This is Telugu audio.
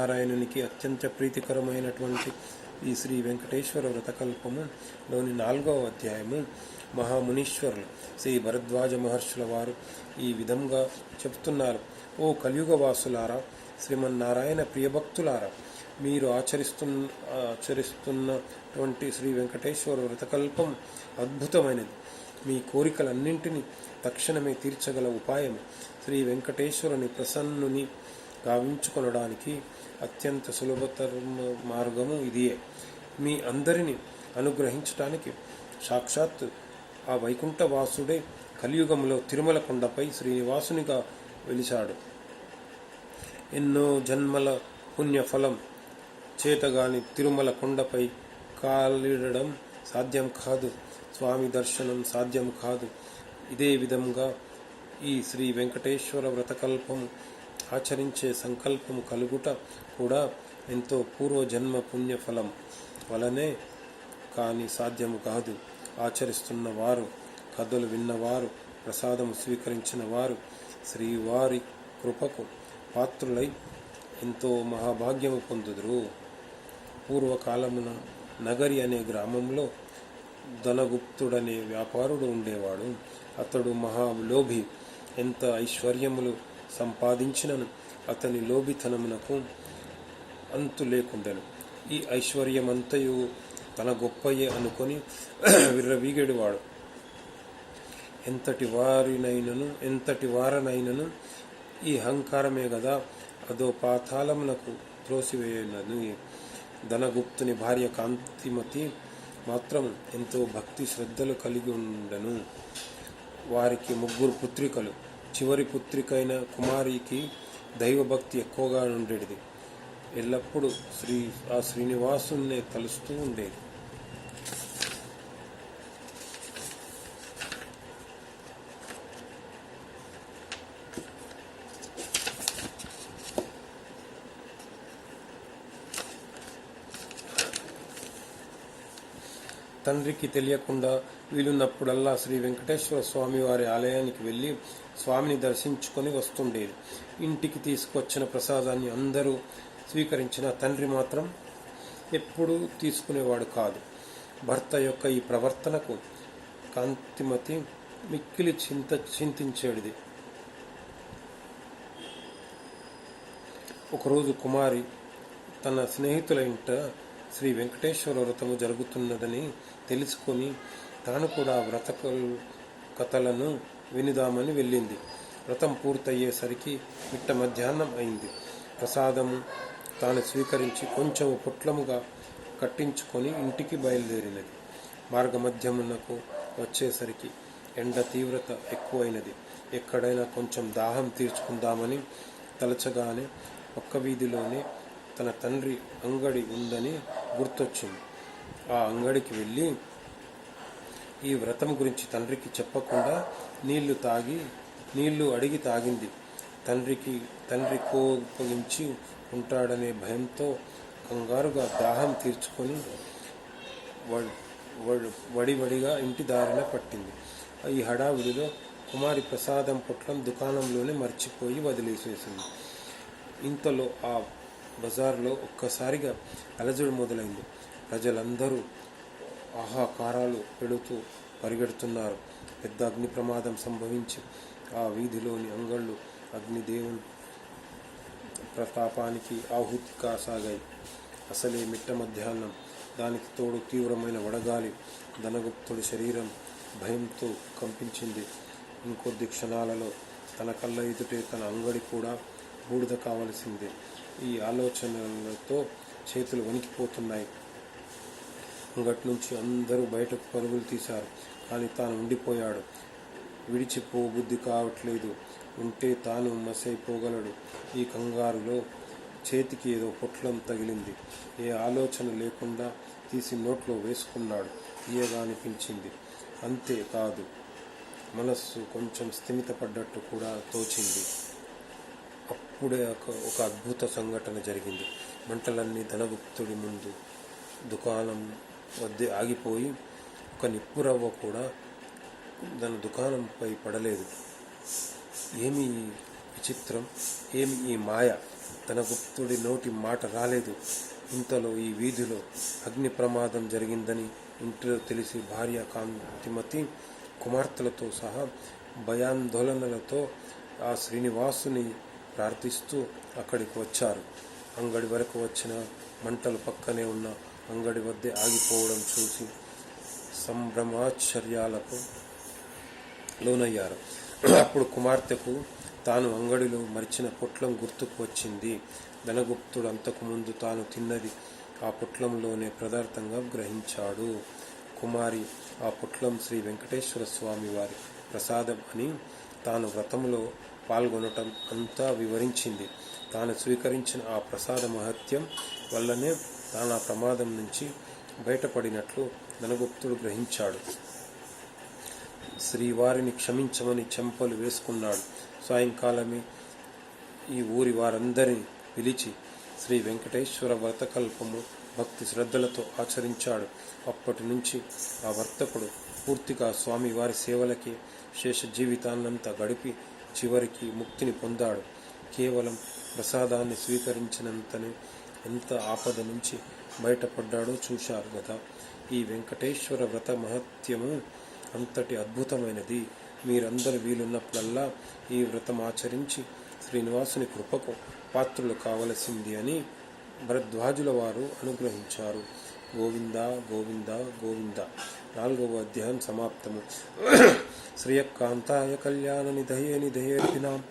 నారాయణునికి అత్యంత ప్రీతికరమైనటువంటి ఈ శ్రీ వెంకటేశ్వర వ్రతకల్పము లోని నాలుగవ అధ్యాయము మహామునీశ్వరులు శ్రీ భరద్వాజ మహర్షుల వారు ఈ విధంగా చెప్తున్నారు. ఓ కలియుగ వాసులారా శ్రీమన్నారాయణ ప్రియభక్తులారా మీరు ఆచరిస్తున్న ఆచరిస్తున్నటువంటి శ్రీ వెంకటేశ్వర వ్రతకల్పం అద్భుతమైనది. మీ కోరికలన్నింటినీ తక్షణమే తీర్చగల ఉపాయం శ్రీ వెంకటేశ్వరుని ప్రసన్నుని గావించుకొనడానికి అత్యంత సులభతరం మార్గము ఇదియే. మీ అందరిని అనుగ్రహించటానికి సాక్షాత్ ఆ వైకుంఠవాసుడే కలియుగంలో తిరుమల కొండపై శ్రీనివాసునిగా వెలిశాడు. ఎన్నో జన్మల పుణ్యఫలం చేతగాని తిరుమల కొండపై కాలిడడం సాధ్యం కాదు. స్వామి దర్శనం సాధ్యం కాదు. ఇదే విధంగా ఈ శ్రీ వెంకటేశ్వర వ్రతకల్పం ఆచరించే సంకల్పము కలుగుట కూడా ఎంతో పూర్వజన్మ పుణ్యఫలం వలనే కానీ సాధ్యము కాదు. ఆచరిస్తున్న వారు కథలు విన్నవారు ప్రసాదము స్వీకరించిన వారు శ్రీవారి కృపకు పాత్రులై ఎంతో మహాభాగ్యము పొందుదురు. పూర్వకాలమున నగరి అనే గ్రామంలో ధనగుప్తుడనే వ్యాపారుడు ఉండేవాడు. అతడు మహాలోభి. ఎంత ఐశ్వర్యములు సంపాదించినను. అతని లోభితనమునకు అంతు లేకుండెను. ఈ ఐశ్వర్యమంతయు తన గొప్పయే అనుకొని విర్రవీగడివాడు. ఎంతటి వారినైనను ఎంతటి వారనైనను ఈ అహంకారమే గదా. అదో పాతాళమునకు త్రోసివేయనను ధనగుప్తుని భార్య కాంతిమతి మాత్రం ఎంతో భక్తి శ్రద్ధలు కలిగి ఉండను. వారికి ముగ్గురు పుత్రికలు. చివరి పుత్రికైన కుమారికి దైవభక్తి ఎక్కువగా ఉండేది ఎల్లప్పుడూ శ్రీ ఆ శ్రీనివాసుని తలుస్తూ ఉండేది. తండ్రికి తెలియకుండా వీలున్నప్పుడల్లా శ్రీ వెంకటేశ్వర స్వామి వారి ఆలయానికి వెళ్ళి స్వామిని దర్శించుకొని వస్తుండేది. ఇంటికి తీసుకొచ్చిన ప్రసాదాన్ని అందరూ స్వీకరించిన తండ్రి మాత్రం ఎప్పుడూ తీసుకునేవాడు కాదు. భర్త యొక్క ఈ ప్రవర్తనకు కాంతిమతి మిక్కిలి చింత చింతించేది ఒకరోజు కుమారి తన స్నేహితుల ఇంట శ్రీ వెంకటేశ్వర వ్రతము జరుగుతున్నదని తెలుసుకొని తాను కూడా వ్రత కథలను వినిదామని వెళ్ళింది. వ్రతం పూర్తయ్యేసరికి మిట్ట మధ్యాహ్నం అయింది. ప్రసాదము తాను స్వీకరించి కొంచెం పొట్లముగా కట్టించుకొని ఇంటికి బయలుదేరినది. మార్గమధ్యమునకు వచ్చేసరికి ఎండ తీవ్రత ఎక్కువైనది. ఎక్కడైనా కొంచెం దాహం తీర్చుకుందామని తలచగానే ఒక్క వీధిలోనే తన తండ్రి అంగడి ఉందని గుర్తొచ్చింది. ఆ అంగడికి వెళ్ళి ఈ వ్రతం గురించి తండ్రికి చెప్పకుండా నీళ్ళు తాగి నీళ్ళు అడిగి తాగింది. తండ్రికి తండ్రి కోపగించి ఉంటాడనే భయంతో కంగారుగా దాహం తీర్చుకొని వడివడిగా ఇంటి దారిన పట్టింది. ఈ హడావిడిలో కుమారి ప్రసాదం పొట్లం దుకాణంలోనే మర్చిపోయి వదిలేసేసింది. ఇంతలో ఆ బజార్లో ఒక్కసారిగా అలజడి మొదలైంది. ప్రజలందరూ ఆహాకారాలు పెడుతూ పరిగెడుతున్నారు. పెద్ద అగ్ని ప్రమాదం సంభవించి ఆ వీధిలోని అంగళ్ళు అగ్నిదేవుని ప్రతాపానికి ఆహుతి కాసాగాయి అసలే మిట్ట మధ్యాహ్నం. దానికి తోడు తీవ్రమైన వడగాలి ధనగుప్తుడి శరీరం భయంతో కంపించింది. ఇంకొద్ది క్షణాలలో తన కళ్ళ ఎదుటే తన అంగడి కూడా బూడిద కావలసిందే. ఈ ఆలోచనలతో చేతులు వణికిపోతున్నాయి. అంగటి నుంచి అందరూ బయటకు పరుగులు తీశారు. కానీ తాను ఉండిపోయాడు. విడిచిపో బుద్ధి కావట్లేదు. ఉంటే తాను మసైపోగలడు. ఈ కంగారులో చేతికి ఏదో పొట్లం తగిలింది. ఏ ఆలోచన లేకుండా తీసి నోట్లో వేసుకున్నాడు. తీయగా అనిపించింది అంతే కాదు. మనస్సు కొంచెం స్థిమితపడ్డట్టు కూడా తోచింది. అప్పుడే ఒక ఒక అద్భుత సంఘటన జరిగింది. మంటలన్నీ ధనగుప్తుడి ముందు. దుకాణం వద్ద ఆగిపోయి ఒక నిప్పురవ్వ కూడా తన దుకాణంపై పడలేదు. ఏమి ఈ విచిత్రం ఏమి ఈ మాయ? తన గుప్తుడి నోటి మాట రాలేదు. ఇంతలో ఈ వీధిలో అగ్ని ప్రమాదం జరిగిందని ఇంటిలో తెలిసి భార్య కాంతిమతి కుమార్తెలతో సహా భయాందోళనలతో ఆ శ్రీనివాసుని ప్రార్థిస్తూ అక్కడికి వచ్చారు. అంగడి వరకు వచ్చిన మంటలు పక్కనే ఉన్న అంగడి వద్దే ఆగిపోవడం చూసి సంభ్రమాశ్చర్యాలకు లోనయ్యారు. అప్పుడు కుమార్తెకు తాను అంగడిలో మరిచిన పొట్లం గుర్తుకు వచ్చింది. ధనగుప్తుడు అంతకుముందు తాను తిన్నది ఆ పొట్లంలోనే పదార్థంగా గ్రహించాడు. కుమారి ఆ పొట్లం శ్రీ వెంకటేశ్వర స్వామి వారి ప్రసాదం అని తాను వ్రతంలో పాల్గొనటం అంతా వివరించింది. తాను స్వీకరించిన ఆ ప్రసాద మహత్యం వల్లనే తాను ఆ ప్రమాదం నుంచి బయటపడినట్లు ధనగుప్తుడు గ్రహించాడు. శ్రీవారిని క్షమించమని చెంపలు వేసుకున్నాడు. సాయంకాలమే ఈ ఊరి వారందరినీ పిలిచి శ్రీ వెంకటేశ్వర వ్రతకల్పము భక్తి శ్రద్ధలతో ఆచరించాడు. అప్పటి నుంచి ఆ వర్తకుడు పూర్తిగా స్వామివారి సేవలకి శేష జీవితాన్నంతా గడిపి చివరికి ముక్తిని పొందాడు. కేవలం ప్రసాదాన్ని స్వీకరించినంతనే ఎంత ఆపద నుంచి బయటపడ్డాడో చూశారు కదా. ఈ వెంకటేశ్వర వ్రత మహత్యము అంతటి అద్భుతమైనది. మీరందరూ వీలున్నప్పుడల్లా ఈ వ్రతం ఆచరించి శ్రీనివాసుని కృపకు పాత్రులు కావలసింది అని భరద్వాజుల వారు అనుగ్రహించారు. గోవింద గోవింద గోవింద. నాలుగవ అధ్యాయం సమాప్తము. శ్రియకాంతాయ కళ్యాణ నిధయే నిధయేర్పినాం